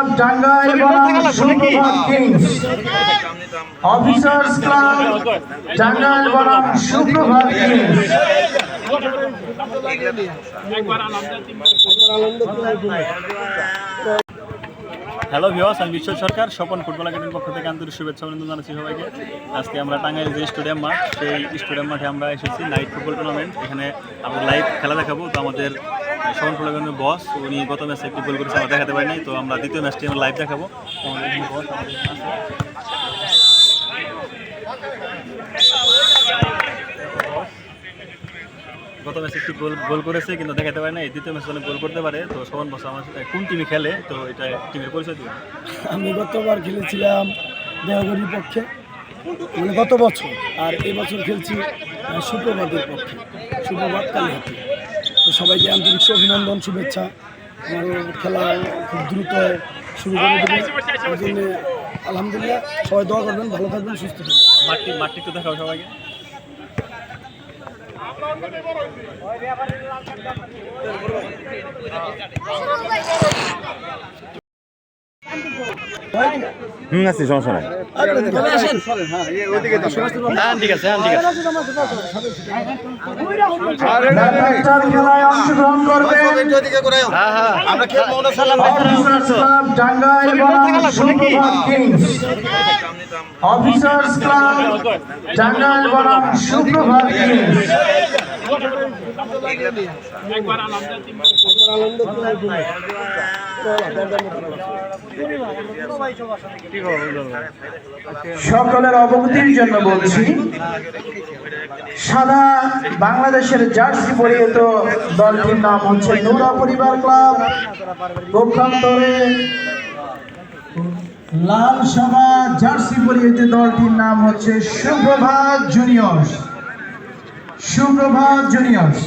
Club Tangail বনাম সুপ্রভাত Kings. Officers club Tangail বনাম সুপ্রভাত কিংস। হ্যালো ভিওয়াস আমি বিশ্ব সরকার স্বপন ফুটবল একাডেমির পক্ষ থেকে আন্তরিক শুভেচ্ছা অভিনন্দন জানাচ্ছি সবাইকে। আজকে আমরা টাঙ্গাইল যে স্টেডিয়াম মাঠ সেই স্টেডিয়াম মাঠে আমরা এসেছি নাইট ফুটবল টুর্নামেন্ট এখানে আমরা লাইভ খেলা দেখাবো। তো আমাদের ফুটবল একাডেমির বস, উনি গত ম্যাচে একটি গোল করেছে, আমরা দেখাতে পারিনি, তো আমরা দ্বিতীয় ম্যাচটি আমরা লাইভ দেখাবো। গত ম্যাচে একটি গোল গোল করেছে, কিন্তু দেখাতে পারে না এই দ্বিতীয় ম্যাচে অনেক গোল করতে পারে, তো শোভন বস, আমার কোন টিমে খেলে, তো এটা টিমের পরিচয় দিবেন আমি গতবার খেলেছিলাম দেওঘরির পক্ষে মানে গত বছর, আর এবছর খেলছি সুপ্রভাতের পক্ষে, সুপ্রভাত কালীহাতি তো সবাইকে আন্তরিক অভিনন্দন শুভেচ্ছা। আমার খেলা খুব দ্রুত শুরু করে দেবে। ওই জন্য আলহামদুলিল্লাহ সবাই দোয়া করবেন ভালো থাকবেন সুস্থ থাকবেন। মাঠটি মাঠটি একটু দেখাও সবাইকে। হুম আছি সমস্যা নাই। অফিসার্স ক্লাব টাঙ্গাইল বনাম সুপ্রভাত সকলের অবগতির জন্য বলছি, সাদা বাংলাদেশের জার্সি পরিহিত দলটির নাম হচ্ছে নুরা পরিবার ক্লাব। পক্ষান্তরে লাল সাদা জার্সি পরিহিত দলটির নাম হচ্ছে সুপ্রভাত জুনিয়র্স। সুপ্রভাত জুনিয়র্স